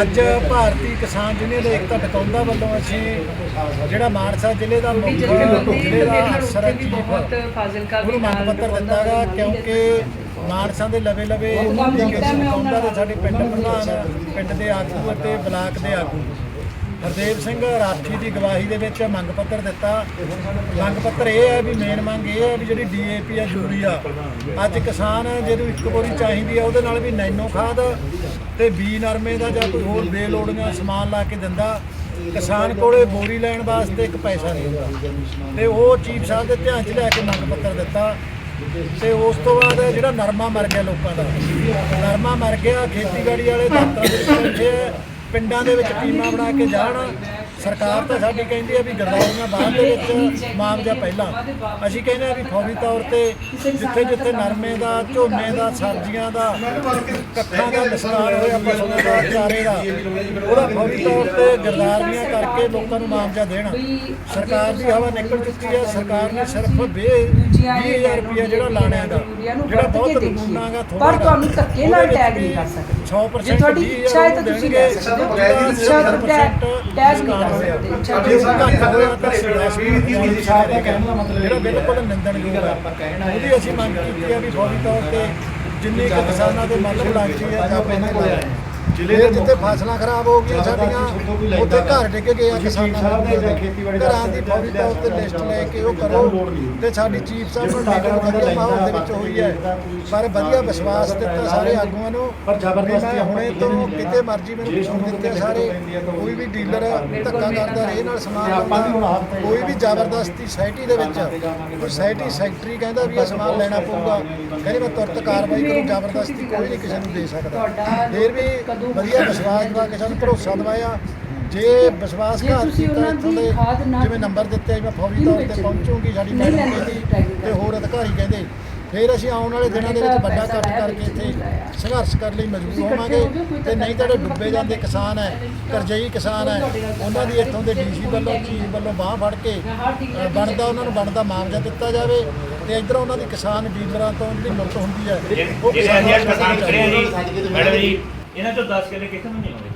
ਅੱਜ ਭਾਰਤੀ ਕਿਸਾਨ ਯੂਨੀਅਨ ਏਕਤਾ ਟਿਕਾਉਂਦਾ ਵੱਲੋਂ ਅਸੀਂ ਜਿਹੜਾ ਮਾਨਸਾ ਜ਼ਿਲ੍ਹੇ ਦਾ ਮੁੱਖ ਜ਼ਿਲ੍ਹੇ ਦਾ ਅਫਸਰ ਚੀਫ ਫਾਜ਼ਿਲਕਾ ਉਹਨੂੰ ਮੰਗ ਪੱਤਰ ਕਿਉਂਕਿ ਮਾਨਸਾ ਦੇ ਲਵੇ ਲਵੇ ਟਿਕਾਉਂਦਾ ਦੇ ਸਾਡੇ ਪਿੰਡ ਪ੍ਰਧਾਨ ਪਿੰਡ ਦੇ ਆਗੂ ਅਤੇ ਬਲਾਕ ਦੇ ਆਗੂ। ਹਰਦੇਵ ਸਿੰਘ ਰਾਠੀ ਦੀ ਗਵਾਹੀ ਦੇ ਵਿੱਚ ਮੰਗ ਪੱਤਰ ਦਿੱਤਾ। ਮੰਗ ਪੱਤਰ ਇਹ ਹੈ ਵੀ ਮੇਨ ਮੰਗ ਇਹ ਹੈ ਵੀ ਜਿਹੜੀ ਡੀਏਪੀ ਆ। ਯੂਰੀਆ ਅੱਜ ਕਿਸਾਨ ਜਿਹਨੂੰ ਇੱਕ ਬੋਰੀ ਚਾਹੀਦੀ ਆ, ਉਹਦੇ ਨਾਲ ਵੀ ਨੈਨੋ ਖਾਦ ਤੇ ਬੀ ਨਰਮੇ ਦਾ ਜਾਂ ਕੋਈ ਹੋਰ ਬੇਲੋੜੀਆਂ ਸਮਾਨ ਲਾ ਕੇ ਦਿੰਦਾ। ਕਿਸਾਨ ਕੋਲੇ ਬੋਰੀ ਲੈਣ ਵਾਸਤੇ ਇੱਕ ਪੈਸਾ ਨਹੀਂ ਹੁੰਦਾ। ਤੇ ਉਹ ਚੀਫ ਸਾਹਿਬ ਦੇ ਧਿਆਨ 'ਚ ਲੈ ਕੇ ਮੰਗ ਪੱਤਰ ਦਿੱਤਾ। ਤੇ ਉਸ ਤੋਂ ਬਾਅਦ ਜਿਹੜਾ ਨਰਮਾ ਮਰ ਗਿਆ ਲੋਕਾਂ ਦਾ। ਨਰਮਾ ਮਰ ਗਿਆ, ਖੇਤੀਬਾੜੀ ਵਾਲੇ ਦਫ਼ਤਰਾਂ ਦੇ ਵਿੱਚ ਬੈਠੇ ਪਿੰਡਾਂ ਦੇ ਵਿੱਚ ਟੀਮਾਂ ਬਣਾ ਕੇ ਜਾਣ ਸਰਕਾਰ ਤਾਂ ਸਾਡੀ ਕਹਿੰਦੀ ਹੈ ਵੀ ਗਰਦੌਰੀਆਂ ਬਾਅਦ ਦੇ ਵਿੱਚ ਮੁਆਵਜ਼ਾ ਪਹਿਲਾਂ। ਅਸੀਂ ਕਹਿੰਦੇ ਆ ਵੀ ਫੌਰੀ ਤੌਰ ਤੇ ਜਿੱਥੇ ਜਿੱਥੇ ਨਰਮੇ ਦਾ ਝੋਨੇ ਦਾ ਸਬਜ਼ੀਆਂ ਦਾ ਕੱਖਾਂ ਦਾ ਨੁਕਸਾਨ ਹੋਇਆ ਪਸ਼ੂਆਂ ਦਾ ਚਾਰੇ ਦਾ ਉਹਦਾ ਫੌਰੀ ਤੌਰ ਤੇ ਗਰਦਾਰੀਆਂ ਕਰਕੇ ਲੋਕਾਂ ਨੂੰ ਮੁਆਵਜ਼ਾ ਦੇਣ। ਸਰਕਾਰ ਦੀ ਹਵਾ ਨਿਕਲ ਚੁੱਕੀ ਹੈ ਸਰਕਾਰ ਨੇ ਸਿਰਫ 20000 ਰੁਪਏ ਜਿਹੜਾ ਲਾਣਿਆ ਦਾ ਜਿਹੜਾ ਬਹੁਤ ਨਮੂਨਾ ਗਾ ਥੋੜਾ ਪਰ ਤੁਹਾਨੂੰ ਧੱਕੇ ਨਾਲ ਟੈਗ ਨਹੀਂ ਕਰ ਸਕਦੇ। 100% ਜੇ ਤੁਹਾਡੀ ਇੱਛਾ ਹੈ ਤਾਂ ਤੁਸੀਂ ਲੈ ਸਕਦੇ ਹੋ। ਇੱਛਾ ਤੋਂ ਟੈਗ ਟੈਗ ਨਹੀਂ ਦੀ ਸਾਹਿਬ ਦਾ ਕਹਿਣ ਦਾ ਮਤਲਬ ਜਿਹੜਾ ਬਿਲਕੁਲ ਨਿੰਦਣਯੋਗ ਹੈ ਉਹਦੀ ਅਸੀਂ ਮੰਗ ਕੀਤੀ ਹੈ ਵੀ ਫੌਰੀ ਤੌਰ ਤੇ ਜਿੰਨੀ ਕਿਸਾਨਾਂ ਦੇ ਮਤਲਬ ਲੱਗਦੀ ਹੈ ਜਾਂ ਪਹਿਲਾਂ ਕੋਲ ਜ਼ਿਲ੍ਹੇ ਜਿੱਥੇ ਫਸਲਾਂ ਖਰਾਬ ਹੋ ਗਈਆਂ ਸਾਡੀਆਂ ਉੱਥੇ ਘਰ ਡਿੱਗ ਗਏ ਆ ਕਿਸਾਨਾਂ ਦੇ ਘਰਾਂ ਦੀ ਫੌਰੀ ਤੌਰ ਤੇ ਲਿਸਟ ਲੈ ਕੇ ਉਹ ਕਰੋ ਤੇ ਸਾਡੀ ਚੀਫ ਸਾਹਿਬ ਨੂੰ ਮੀਟਿੰਗ ਵਧੀਆ ਮਾਹੌਲ ਦੇ ਵਿੱਚ ਹੋਈ ਹੈ। ਪਰ ਵਧੀਆ ਵਿਸ਼ਵਾਸ ਦਿੱਤਾ ਸਾਰੇ ਆਗੂਆਂ ਨੂੰ ਪਰ ਜ਼ਬਰਦਸਤੀ ਹੁਣੇ ਤੋਂ ਕਿਤੇ ਮਰਜ਼ੀ ਮੈਨੂੰ ਪੁੱਛਣ ਦਿੱਤੇ ਸਾਰੇ ਕੋਈ ਵੀ ਡੀਲਰ ਧੱਕਾ ਕਰਦਾ ਰੇ ਨਾਲ ਸਮਾਨ ਕੋਈ ਵੀ ਜ਼ਬਰਦਸਤੀ ਸੋਸਾਇਟੀ ਦੇ ਵਿੱਚ ਸੋਸਾਇਟੀ ਸੈਕਟਰੀ ਕਹਿੰਦਾ ਵੀ ਇਹ ਸਮਾਨ ਲੈਣਾ ਪਊਗਾ। ਕਹਿੰਦੇ ਮੈਂ ਤੁਰਤ ਕਾਰਵਾਈ ਕਰੂੰ ਜ਼ਬਰਦਸਤੀ ਕੋਈ ਨਹੀਂ ਕਿਸੇ ਨੂੰ ਦੇ ਸਕਦਾ ਫਿਰ ਵੀ ਵਧੀਆ ਵਿਸ਼ਵਾਸ ਦਵਾ ਕੇ ਸਾਨੂੰ ਭਰੋਸਾ ਦਵਾਇਆ। ਜੇ ਵਿਸ਼ਵਾਸ ਘਾਤ ਕੀਤਾ ਜਿਵੇਂ ਨੰਬਰ ਦਿੱਤੇ ਸੀ, ਮੈਂ ਫੌਰੀ ਤੌਰ ਤੇ ਪਹੁੰਚੂਗੀ ਸਾਡੀ ਟੈਗ ਤੇ ਹੋਰ ਅਧਿਕਾਰੀ ਕਹਿੰਦੇ ਫਿਰ ਅਸੀਂ ਆਉਣ ਵਾਲੇ ਦਿਨਾਂ ਦੇ ਵਿੱਚ ਵੱਡਾ ਇਕੱਠ ਕਰਕੇ ਇੱਥੇ ਸੰਘਰਸ਼ ਕਰਨ ਲਈ ਮਜਬੂਰ ਹੋਵਾਂਗੇ ਤੇ ਨਹੀਂ ਤਾਂ ਜਿਹੜੇ ਡੁੱਬੇ ਜਾਂਦੇ ਕਿਸਾਨ ਹੈ ਕਰਜ਼ਈ ਕਿਸਾਨ ਹੈ ਉਹਨਾਂ ਦੀ ਇੱਥੋਂ ਦੇ ਡੀਸੀ ਵੱਲੋਂ ਚੀਫ ਵੱਲੋਂ ਬਾਹ ਫੜ ਕੇ ਬਣਦਾ ਉਹਨਾਂ ਨੂੰ ਬਣਦਾ ਮੁਆਵਜ਼ਾ ਦਿੱਤਾ ਜਾਵੇ ਤੇ ਇੱਧਰ ਉਹਨਾਂ ਦੀ ਕਿਸਾਨ ਡੀਲਰਾਂ ਤੋਂ ਜਿਹੜੀ ਲੁੱਟ ਹੁੰਦੀ ਹੈ। ਉਹ ਕਿਸਾਨਾਂ ਕਿਸਾਨ ਨੂੰ ਖੜੇ ਆ ਜੀ ਮੈਡਮ ਜੀ ਇਹਨਾਂ ਚੋਂ 10 ਕਿੱਲੇ ਕਿੱਥੇ ਨੂੰ ਨਹੀਂ ਆਉਂਦੇ।